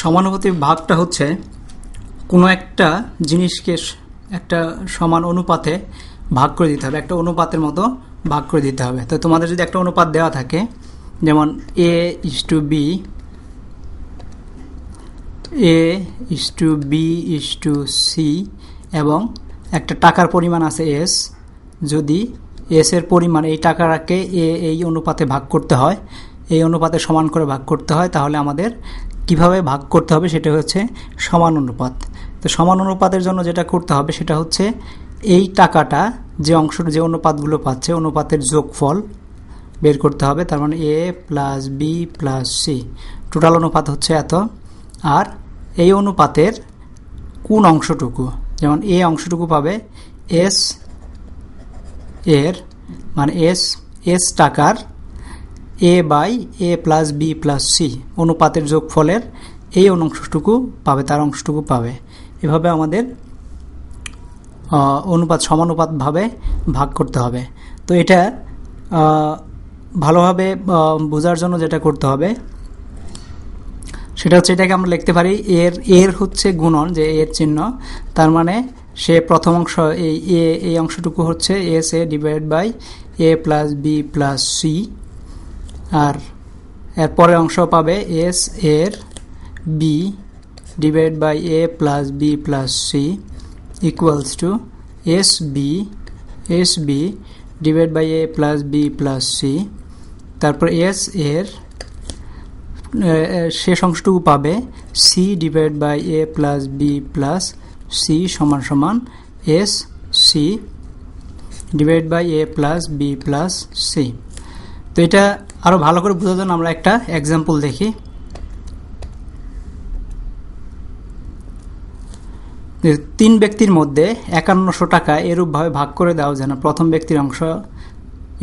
সমানুপাতিক ভাগটা হচ্ছে কোনো একটা জিনিসকে একটা সমান অনুপাতে ভাগ করে দিতে হবে, একটা অনুপাতের মতো ভাগ করে দিতে হবে। তো তোমাদের যদি একটা অনুপাত দেওয়া থাকে, যেমন A is to B A is to B is to C এবং একটা টাকার পরিমাণ আছে এস যদি এস এর পরিমাণ এই টাকাটাকে এ এই অনুপাতে ভাগ করতে হয় এই অনুপাতে সমান করে ভাগ করতে হয়, তাহলে আমাদের কীভাবে ভাগ করতে হবে সেটা হচ্ছে সমান অনুপাত। তো সমান অনুপাতের জন্য যেটা করতে হবে সেটা হচ্ছে এই টাকাটা যে অংশ যে অনুপাতগুলো পাচ্ছে, অনুপাতের যোগফল বের করতে হবে, তার মানে A plus B plus C. Total অনুপাত হচ্ছে এত। আর এই অনুপাতের কোন অংশটুকু, যেমন এ অংশটুকু পাবে এস, এর মানে এস এস টাকার A by A plus B plus C অনুপাতের যোগফলের এই অংশটুকু পাবে, তার অংশটুকু পাবে। এভাবে আমাদের অনুপাত সমানুপাতভাবে ভাগ করতে হবে। তো এটা ভালোভাবে বোঝার জন্য যেটা করতে হবে, সেটা হচ্ছে এটাকে আমরা লিখতে পারি এর এর হচ্ছে গুণন, যে এর চিহ্ন। তার মানে সে প্রথম অংশ, এই, এ, এই অংশটুকু হচ্ছে S A divide by A plus B plus C আর এর পরের অংশ পাবে এস এর B divide by A plus B plus C equals to S B S B divide by A plus B plus C তারপর S এর শেষ অংশটুকু পাবে C divide by A plus B plus C সমান সমান S C divide by A plus B plus C তো এটা আরও ভালো করে বোঝার জন্য আমরা একটা এক্সাম্পল দেখি। তিন ব্যক্তির মধ্যে একান্নশো টাকা এরূপভাবে ভাগ করে দাও যেন প্রথম ব্যক্তির অংশ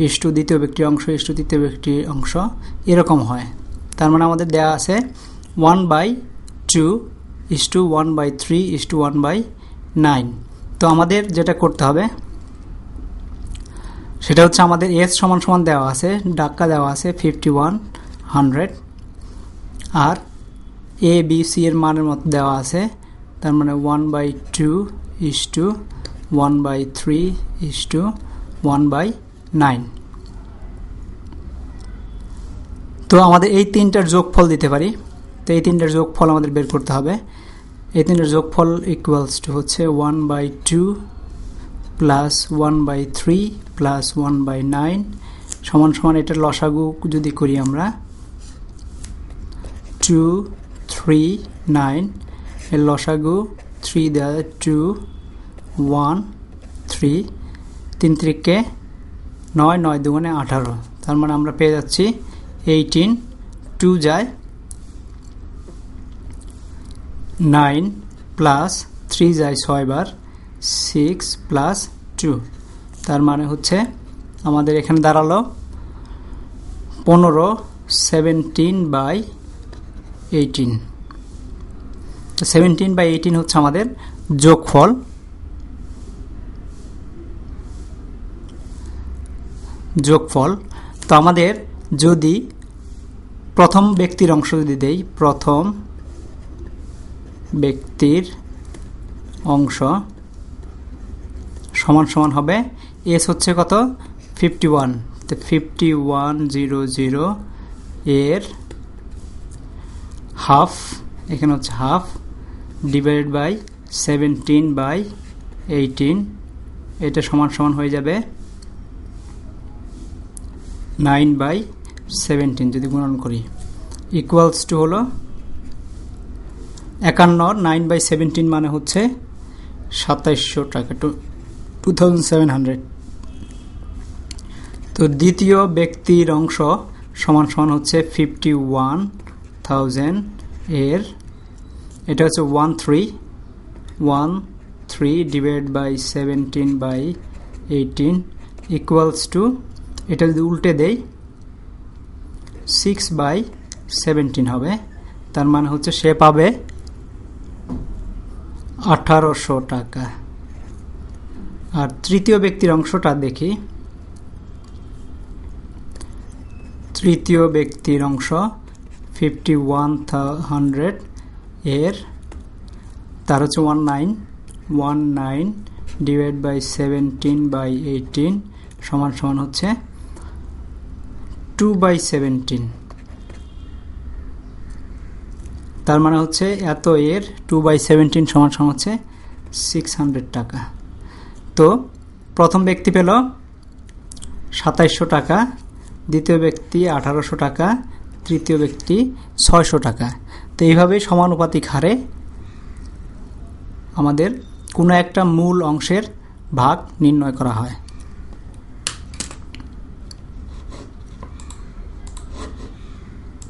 ইস্টু দ্বিতীয় ব্যক্তির অংশ ইস্টু তৃতীয় ব্যক্তির অংশ এরকম হয়। তার মানে আমাদের দেয়া আছে one by two is two one by three is two one by nine তো আমাদের যেটা করতে হবে সেটা হচ্ছে আমাদের এস সমান সমান দেওয়া আছে, ডাক্কা দেওয়া আছে ফিফটি ওয়ান হান্ড্রেড আর এ বি সি এর মানের মতো দেওয়া আছে, তার মানে one by two is two one by three is two one by nine তো আমাদের এই তিনটার যোগফল দিতে পারি। তো এই তিনটার যোগফল আমাদের বের করতে হবে। এই তিনটার যোগফল ইকুয়ালস টু হচ্ছে one by two plus one by three plus one by nine সমান সমান এটার লসাগু যদি করি আমরা টু থ্রি নাইন এর লসাগু থ্রি দেওয়া টু ওয়ান থ্রি তিন ত্রিকে নয় নয় দুগুণে আঠারো। তার মানে আমরা পেয়ে যাচ্ছি এইটিন টু যায় নাইন প্লাস থ্রি যায় ছয়বার সিক্স প্লাস টু তার মানে হচ্ছে আমাদের এখানে দাঁড়াল পনেরো সেভেন্টিন বাই এইটিন তো সেভেন্টিন বাই এইটিন হচ্ছে আমাদের যোগফল। যোগফল। তো আমাদের যদি প্রথম ব্যক্তির অংশ যদি দেই, প্রথম ব্যক্তির অংশ সমান সমান হবে। এস হচ্ছে কত? ফিফটি ওয়ান তো ফিফটি ওয়ান জিরো জিরো এর হাফ এখানে হচ্ছে half divided by seventeen by eighteen এটা সমান সমান হয়ে যাবে নাইন বাই সেভেন্টিন যদি গুণন করি। ইকুয়ালস টু হলো একান্ন নাইন বাই সেভেন্টিন মানে হচ্ছে সাতাইশশো টাকা। টু টু তো দ্বিতীয় ব্যক্তির অংশ সমান সমান হচ্ছে ফিফটি ওয়ান থাউজেন্ড এর। এটা হচ্ছে one three one three divide by seventeen by eighteen equals to এটা যদি উল্টে দেই সিক্স বাই সেভেন্টিন হবে। তার মানে হচ্ছে সে পাবে আঠারোশো টাকা। আর তৃতীয় ব্যক্তির অংশটা দেখি। তৃতীয় ব্যক্তির অংশ ফিফটি ওয়ান হান্ড্রেড এর। তার হচ্ছে one nine one nine divide by seventeen by eighteen সমান সমান হচ্ছে টু বাই সেভেন্টিন তার মানে হচ্ছে এত এর টু বাই সেভেন্টিন সমান সমান হচ্ছে সিক্স হান্ড্রেড টাকা। তো প্রথম ব্যক্তি পেল সাতাইশশো টাকা, দ্বিতীয় ব্যক্তি আঠারোশো টাকা, তৃতীয় ব্যক্তি ছয়শো টাকা। তো এইভাবে সমানুপাতিক হারে আমাদের কোনো একটা মূল অংশের ভাগ নির্ণয় করা হয়।